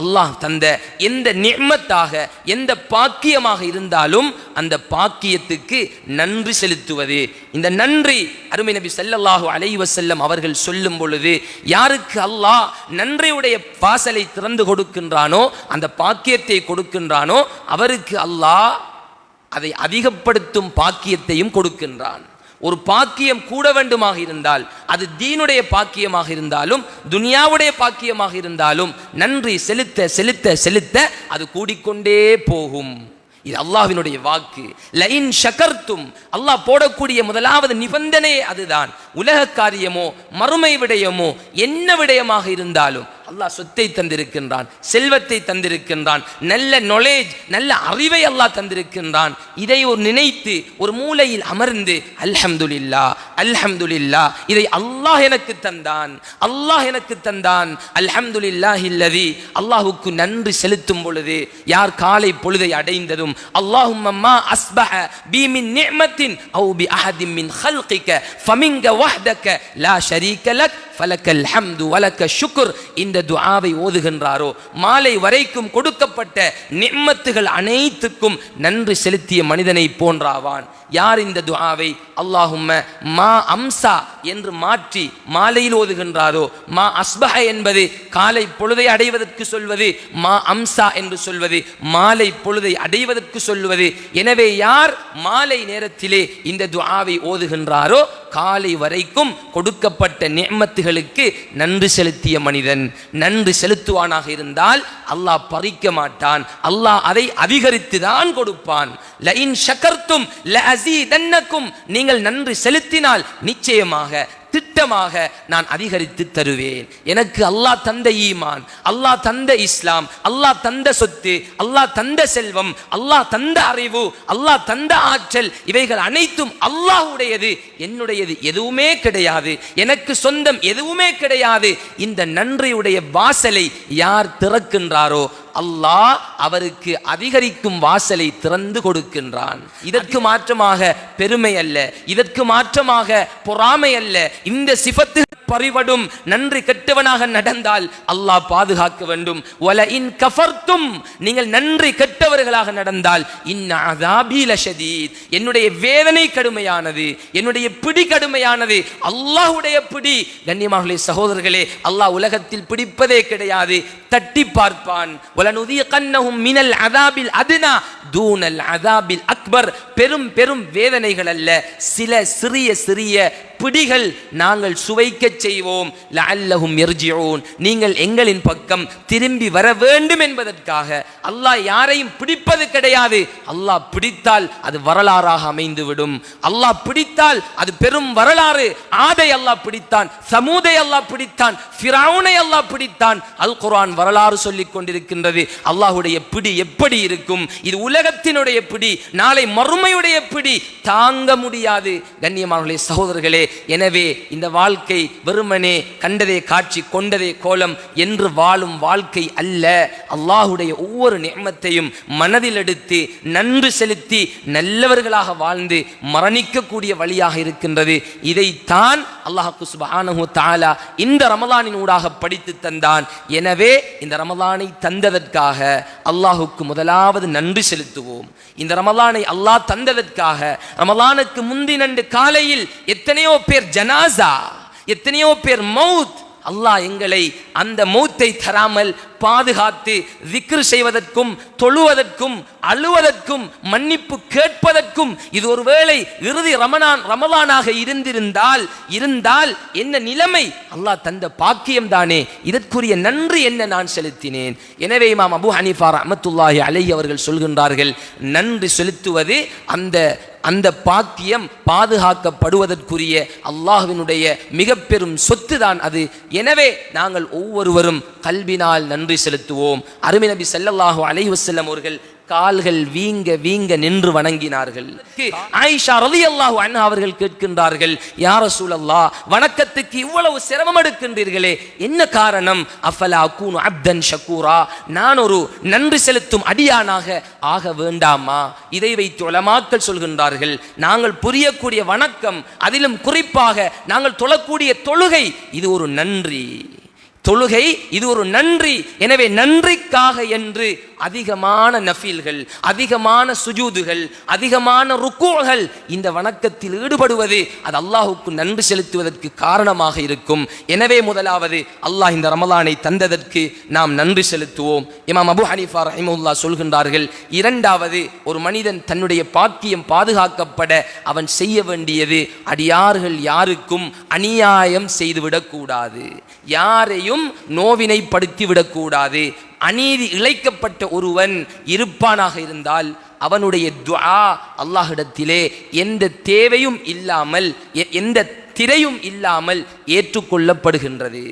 அல்லாஹ் தந்த எந்த நிம்மத்தாக எந்த பாக்கியமாக இருந்தாலும் அந்த பாக்கியத்துக்கு நன்றி செலுத்துவது. இந்த நன்றி அருமை நபி ஸல்லல்லாஹு அலைவசல்லம் அவர்கள் சொல்லும் பொழுது யாருக்கு அல்லாஹ் நன்றியுடைய வாசலை திறந்து கொடுக்கின்றானோ அந்த பாக்கியத்தை கொடுக்கின்றானோ அவருக்கு அல்லாஹ் அதை அதிகப்படுத்தும் பாக்கியத்தையும் கொடுக்கின்றான். ஒரு பாக்கியம் கூட வேண்டுமாக இருந்தால் அது தீனுடைய பாக்கியமாக இருந்தாலும் துனியாவுடைய பாக்கியமாக இருந்தாலும் நன்றி செலுத்த செலுத்த செலுத்த அது கூடிக்கொண்டே போகும். இது அல்லாவினுடைய வாக்கு. லைன் ஷகர்த்தும் அல்லாஹ் போடக்கூடிய முதலாவது நிபந்தனை அதுதான். உலக காரியமோ மறுமை விடயமோ என்ன விடயமாக இருந்தாலும் அல்லாஹ் சொத்தை தந்திருக்கின்றான் செல்வத்தை தந்திருக்கின்றான் நல்ல knowledge நல்ல அறிவை அல்லாஹ் தந்திருக்கின்றான் இதை ஒரு நினைத்து ஒரு மூலையில் அமர்ந்து அல்ஹம்துலில்லா அல்ஹம்துலில்லா இதை அல்லாஹ் எனக்கு தந்தான் அல்லாஹ் எனக்கு தந்தான் அல்ஹம்துலில்லாஹி இல்லதி அல்லாஹ்வுக்கு நன்றி செலுத்தும் பொழுது யார் காலை பொழுதை அடைந்ததும் அல்லாஹும்ம அஸ்பஹ பி மின் நிஅமத்தின் அவு பி அஹதின் மின் خلقك فمنك وحدك لا شريك لك ஃபலக்கல் ஹம்து வலக்க ஷுக்குர் இந்த துஆவை ஓதுகின்றாரோ? மாலை வரைக்கும் கொடுக்கப்பட்ட நிம்மத்துகள் அனைத்துக்கும் நன்றி செலுத்திய மனிதனை போன்றாவான். யார் இந்த துஆவை? அல்லாஹும்ம மா அம்சா என்று மாற்றி மாலையில் ஓதுகின்றாரோ? மா அஸ்பஹ என்பது காலை பொழுதை அடைவதற்கு சொல்வது மா அம்சா என்று சொல்வது மாலை பொழுதை அடைவதற்கு சொல்வது. எனவே யார் மாலை நேரத்திலே இந்த துஆவை ஓதுகின்றாரோ காலை வரைக்கும் கொடுக்கப்பட்ட நியமத்துகளுக்கு நன்றி செலுத்திய மனிதன் நன்றி செலுத்துவானாக இருந்தால் அல்லாஹ் பறிக்க மாட்டான் அல்லாஹ் அதை அதிகரித்து தான் கொடுப்பான் லைன் ஷகர்த்தும் லஅஸீதன்னக்கும் நீங்கள் நன்றி செலுத்தினால் நிச்சயமாக திட்டமாக நான் அதிகரித்து தருவேன். எனக்கு அல்லாஹ் தந்த ஈமான் அல்லாஹ் தந்த இஸ்லாம் அல்லாஹ் தந்த சொத்து அல்லாஹ் தந்த செல்வம் அல்லாஹ் தந்த அறிவு அல்லாஹ் தந்த ஆற்றல் இவைகள் அனைத்தும் அல்லாஹ்வுடையது. என்னுடையது எதுவுமே கிடையாது. எனக்கு சொந்தம் எதுவுமே கிடையாது. இந்த நன்றியுடைய வாசலை யார் திறக்கின்றாரோ அல்லாஹ் அவருக்கு அதிகரிக்கும் வாசலை திறந்து கொடுக்கின்றான். இதற்கு மாற்றமாக பெருமை அல்ல இதற்கு மாற்றமாக பொறாமை அல்ல இந்த சிபத்து பறிவடும் நன்றி கெட்டவனாக நடந்தால் அல்லாஹ் பாதுகாக்க வேண்டும். ஒல இன் கஃபர்த்தும் நீங்கள் நன்றி கெட்டவர்களாக நடந்தால் இன் அதாபி லஷதீத். என்னுடைய வேதனை கடுமையானது என்னுடைய பிடி கடுமையானது அல்லாஹ்வுடைய பிடி. கண்ணியமார்களே சகோதரர்களே அல்லாஹ் உலகத்தில் பிடிப்பதே கிடையாது. தட்டி பார்ப்பான். வலனுதியகன்னஹும் மினல் அதாபில் அதுனா. தூனல் அதாபில் அக்பர். பெரும் பெரும் வேதனைகள் அல்ல. சில சிறிய சிறிய பிடிகள் நாங்கள் சுவைக்கச் செய்வோம். லஅல்லஹும் எர்ஜிஓன் நீங்கள் எங்களின் பக்கம் திரும்பி வர வேண்டும் என்பதற்காக. அல்லாஹ் யாரையும் பிடிப்பது கிடையாது. அல்லாஹ் பிடித்தால் அது வரலாறாக அமைந்துவிடும். அல்லாஹ் பிடித்தால் அது பெரும் வரலாறு. ஆதை அல்லாஹ் பிடித்தான் சமூதை அல்லாஹ் பிடித்தான் ஃபிரௌனை அல்லாஹ் பிடித்தான். அல் குரான் வரலாறு சொல்லிக் கொண்டிருக்கின்றது. அல்லாஹுடைய பிடி எப்படி இருக்கும்? இது உலகத்தினுடைய பிடி நாளை மறுமையுடைய பிடி. தாங்க முடியாது. கண்ணியமானவர்களே சகோதரர்களே எனவே இந்த வாழ்க்கை வெறுமனே கண்டதே காட்சி கொண்டதே கோலம் என்று வாழும் வாழ்க்கை அல்ல. அல்லாஹுடைய ஒவ்வொரு நியமத்தையும் மனதில் எடுத்து நன்று செலுத்தி நல்லவர்களாக வாழ்ந்து மரணிக்கக்கூடிய வழியாக இருக்கின்றது. இதைத்தான் அல்லாஹு சுபானு தாலா இந்த ரமலானின் ஊடாக படித்து தந்தான். எனவே இந்த ரமலானை தந்ததற்காக அல்லாஹுக்கு முதலாவது நன்றி செலுத்துவோம். இந்த ரமலானை அல்லாஹ் தந்ததற்காக ரமலானுக்கு முந்தினண்டு காலையில் எத்தனையோ பேர் ஜனாசா எத்தனையோ பேர் மவுத் அல்லாஹ் எங்களை அந்த மௌத்தை தராமல் பாதுகாத்து விக்ரு செய்வதற்கும் தொழுவதற்கும் அழுவதற்கும் மன்னிப்பு கேட்பதற்கும் இது ஒருவேளை இறுதி ரமணான் ரமலானாக இருந்திருந்தால் இருந்தால் என்ன நிலைமை? அல்லாஹ் தந்த பாக்கியம் தானே. இதற்குரிய நன்றி என்ன நான் செலுத்தினேன். எனவே இமாம் அபு ஹனீஃபா ரஹ்மத்துல்லாஹி அலை அவர்கள் சொல்கின்றார்கள் நன்றி செலுத்துவது அந்த அந்த பாக்கியம் பாதுகாக்கப்படுவதற்குரிய அல்லாஹ்வினுடைய மிக பெரும் சொத்து தான் அது. எனவே நாங்கள் ஒவ்வொருவரும் கல்வினால் நன்றி செலுத்துவோம். அருமை நபி ஸல்லல்லாஹு அலைஹி வஸல்லம் அவர்கள் கால்கள் வீங்க வீங்க நின்று வணங்கினார்கள். ஆயிஷா ரலியல்லாஹு அண்ணா அவர்கள் கேட்கின்றார்கள் யார சூழல்லா வணக்கத்துக்கு இவ்வளவு சிரமம் எடுக்கின்றீர்களே என்ன காரணம்? அஃபலா அகூனு அப்தன் ஷக்கூரா நான் ஒரு நன்றி செலுத்தும் அடியானாக ஆக வேண்டாமா? இதை வைத்து உலமாக்கள் சொல்கின்றார்கள் நாங்கள் புரியக்கூடிய வணக்கம் அதிலும் குறிப்பாக நாங்கள் தொழக்கூடிய தொழுகை இது ஒரு நன்றி. தொழுகை இது ஒரு நன்றி. எனவே நன்றிக்காக என்று அதிகமான நஃபீல்கள் அதிகமான சுஜூதுகள் அதிகமான ருக்கோகள் இந்த வணக்கத்தில் ஈடுபடுவது அது அல்லாஹுக்கு நன்றி செலுத்துவதற்கு காரணமாக இருக்கும். எனவே முதலாவது அல்லாஹ் இந்த ரமலானை தந்ததற்கு நாம் நன்றி செலுத்துவோம். இமாம் அபு ஹனீஃபா ரஹிமுல்லா சொல்கின்றார்கள் இரண்டாவது ஒரு மனிதன் தன்னுடைய பாக்கியம் பாதுகாக்கப்பட அவன் செய்ய வேண்டியது அடியார்கள் யாருக்கும் அநியாயம் செய்துவிடக்கூடாது. யாரையும் நோவினைப்படுத்தி விடக்கூடாது அநீதி இழைக்கப்பட்ட ஒருவன் இருப்பானாக இருந்தால் அவனுடைய துவா அல்லாஹிடத்திலே எந்த தேவையும் இல்லாமல் எ- எந்த திரையும் இல்லாமல் ஏற்றுக்கொள்ளப்படுகின்றது.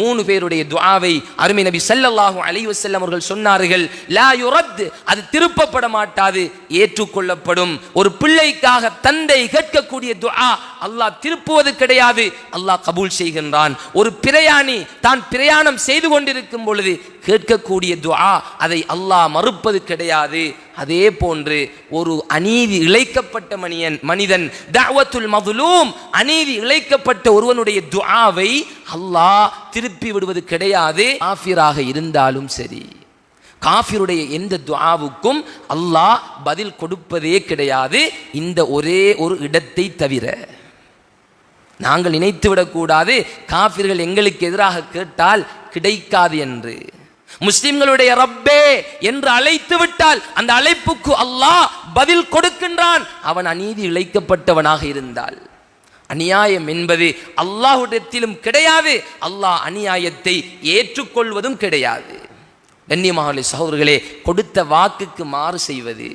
மூணு பேருடைய துவாவை அருமை நபி ஸல்லல்லாஹு அலைஹி அவர்கள் சொன்னார்கள் லா யுரத் அது திருப்பப்பட மாட்டாது ஏற்றுக்கொள்ளப்படும். ஒரு பிள்ளைக்காக தந்தை கேட்கக்கூடிய துஆ அல்லாஹ் திருப்புவது கிடையாது அல்லாஹ் கபூல் செய்கின்றான். ஒரு பிரயாணி தான் பிரயாணம் செய்து கொண்டிருக்கும் பொழுது கேட்கக்கூடிய துஆ அதை அல்லாஹ் மறுப்பது கிடையாது. அதே போன்று ஒரு அநீதி இழைக்கப்பட்ட மனிதன் மனிதன் தாவத்துல் மதுலூம் அநீதி இழைக்கப்பட்ட ஒருவனுடைய துஆவை அல்லாஹ் திருப்பி விடுவது கிடையாது. ஆஃபிராக இருந்தாலும் சரி. காஃபிருடைய எந்த துவாவுக்கும் அல்லாஹ் பதில் கொடுப்பதே கிடையாது. இந்த ஒரே ஒரு இடத்தை தவிர. நாங்கள் நினைத்துவிடக்கூடாது விடக்கூடாது காபிர்கள் எங்களுக்கு எதிராக கேட்டால் கிடைக்காது என்று. முஸ்லிம்களுடைய ரப்பே என்று அழைத்து விட்டால் அந்த அழைப்புக்கு அல்லாஹ் பதில் கொடுக்கின்றான். அவன் அநீதி இழைக்கப்பட்டவனாக இருந்தால். அநியாயம் என்பது அல்லாஹுடத்திலும் கிடையாது. அல்லாஹ் அநியாயத்தை ஏற்றுக்கொள்வதும் கிடையாது. கண்ணியமாகலே சகோதரர்களே கொடுத்த வாக்குக்கு மாறு செய்வது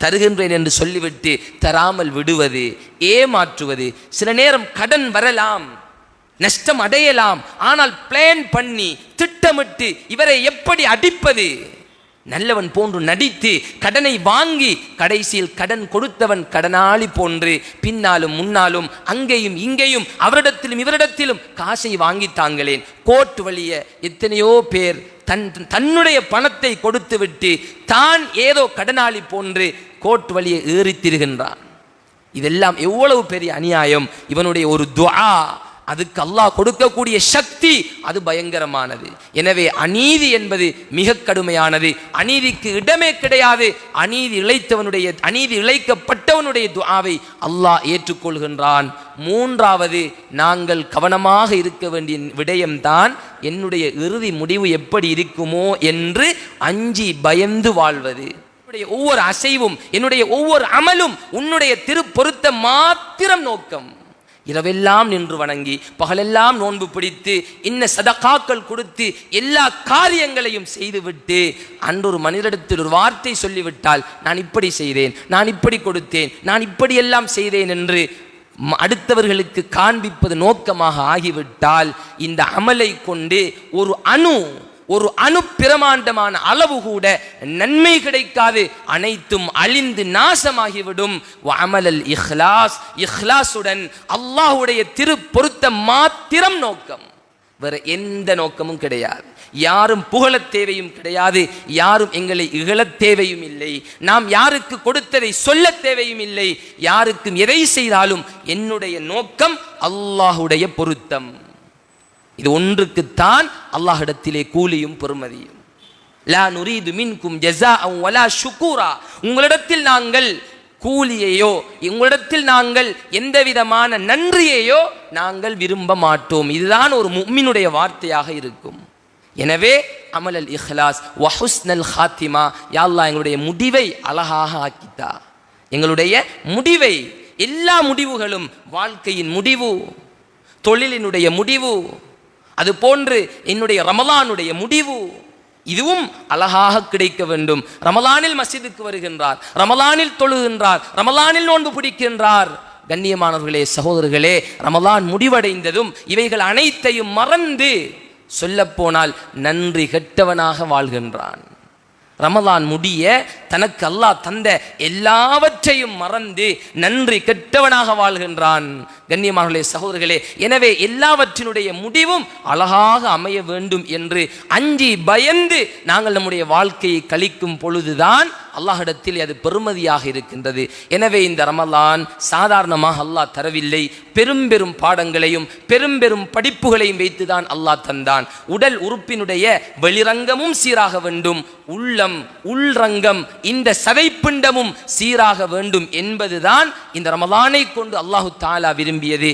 தருகின்றேன் என்று சொல்லிவிட்டு தராமல் விடுவது ஏமாற்றுவது சில நேரம் கடன் வரலாம். நஷ்டம் அடையலாம். ஆனால் பிளான் பண்ணி திட்டமிட்டு இவரை எப்படி அடிப்பது? நல்லவன் போன்று நடித்து கடனை வாங்கி கடைசியில் கடன் கொடுத்தவன் கடனாளி போன்று பின்னாலும் முன்னாலும் அங்கேயும் இங்கேயும் அவரிடத்திலும் இவரிடத்திலும் காசை வாங்கித்தாங்களேன் கோர்ட் வழிய எத்தனையோ பேர் தன் தன்னுடைய பணத்தை கொடுத்துவிட்டு தான் ஏதோ கடனாளி போன்று கோர்ட் வழியை ஏறித்திருகின்றான் இதெல்லாம் எவ்வளவு பெரிய அநியாயம். இவனுடைய ஒரு துவா அதுக்கு அல்லாஹ் கொடுக்கக்கூடிய சக்தி அது பயங்கரமானது. எனவே அநீதி என்பது மிக கடுமையானது. அநீதிக்கு இடமே கிடையாது. அநீதி இழைத்தவனுடைய அநீதி இழைக்கப்பட்டவனுடைய துவாவை அல்லாஹ் ஏற்றுக்கொள்கின்றான். மூன்றாவது நாங்கள் கவனமாக இருக்க வேண்டிய விடயம்தான் என்னுடைய இறுதி முடிவு எப்படி இருக்குமோ என்று அஞ்சி பயந்து வாழ்வது. என்னுடைய ஒவ்வொரு அசைவும் என்னுடைய ஒவ்வொரு அமலும் உன்னுடைய திருப்பொருத்த மாத்திரம் நோக்கம். இரவெல்லாம் நின்று வணங்கி பகலெல்லாம் நோன்பு பிடித்து இன்ன சதகாக்கள் கொடுத்து எல்லா காரியங்களையும் செய்துவிட்டு அன்றொரு மனிதரிடத்தில் ஒரு வார்த்தை சொல்லிவிட்டால் நான் இப்படி செய்தேன் நான் இப்படி கொடுத்தேன் நான் இப்படியெல்லாம் செய்தேன் என்று அடுத்தவர்களுக்கு காண்பிப்பது நோக்கமாக ஆகிவிட்டால் இந்த அமலை கொண்டு ஒரு அணு ஒரு அணு பிரமாண்டமான அளவு கூட நன்மை கிடைக்காது. அனைத்தும் அழிந்து நாசமாகிவிடும். அமலல் இஹ்லாஸ். இஹ்லாசுடன் அல்லாஹுடைய திரு பொருத்த மாத்திரம் நோக்கம். வேற எந்த நோக்கமும் கிடையாது. யாரும் புகழத் தேவையும் கிடையாது. யாரும் எங்களை இகழத் தேவையும் இல்லை. நாம் யாருக்கு கொடுத்ததை சொல்லத் தேவையும் இல்லை. யாருக்கும் எதை செய்தாலும் என்னுடைய நோக்கம் அல்லாஹுடைய பொருத்தம். இது ஒன்றுக்குத்தான் அல்லாஹிடத்திலே கூலியும் பெறுமதியும். லா நுரீது மின்கும் ஜஸாஅன் வலா ஷுக்கூரா உங்களிடத்தில் நாங்கள் கூலியையோ உங்களிடத்தில் நாங்கள் எந்த விதமான நன்றியையோ நாங்கள் விரும்ப மாட்டோம். இதுதான் ஒரு மும்மினுடைய வார்த்தையாக இருக்கும். எனவே அமலல் இஹ்லாஸ் வஹுஸ்னல் ஹாத்திமா யாழ்லா எங்களுடைய முடிவை அழகாக ஆக்கித்தா. எங்களுடைய முடிவை எல்லா முடிவுகளும் வாழ்க்கையின் முடிவு தொழிலினுடைய முடிவு அது போன்று என்னுடைய ரமலானுடைய முடிவு இதுவும் அழகாக கிடைக்க வேண்டும். ரமலானில் மசிதுக்கு வருகின்றார் ரமலானில் தொழுகின்றார் ரமலானில் நோன்பு பிடிக்கின்றார். கண்ணியமானவர்களே சகோதரர்களே ரமலான் முடிவடைந்ததும் இவைகள் அனைத்தையும் மறந்து சொல்லப்போனால் நன்றி கெட்டவனாக வாழ்கின்றான். ரமலான் முடிய தனக்கு அல்லாஹ் தந்த எல்லாவற்றையும் மறந்து நன்றி கெட்டவனாக வாழ்கின்றான். கண்ணியமார்களே சகோதரர்களே எனவே எல்லாவற்றினுடைய முடிவும் அழகாக அமைய வேண்டும் என்று அஞ்சி பயந்து நாங்கள் நம்முடைய வாழ்க்கையை கழிக்கும் பொழுதுதான் அல்லாஹிடத்தில் அது பெருமதியாக இருக்கின்றது. எனவே இந்த ரமலான் சாதாரணமாக அல்லாஹ் தரவில்லை. பெரும் பெரும் பாடங்களையும் பெரும் பெரும் படிப்புகளையும் வைத்துதான் அல்லாஹ் தந்தான். உடல் உறுப்பினுடைய வெளிரங்கமும் சீராக வேண்டும். உள்ளம் உள்ரங்கம் இந்த சதைப்பிண்டமும் சீராக வேண்டும் என்பதுதான் இந்த ரமலானை கொண்டு அல்லாஹு தாலா விரும்பியது.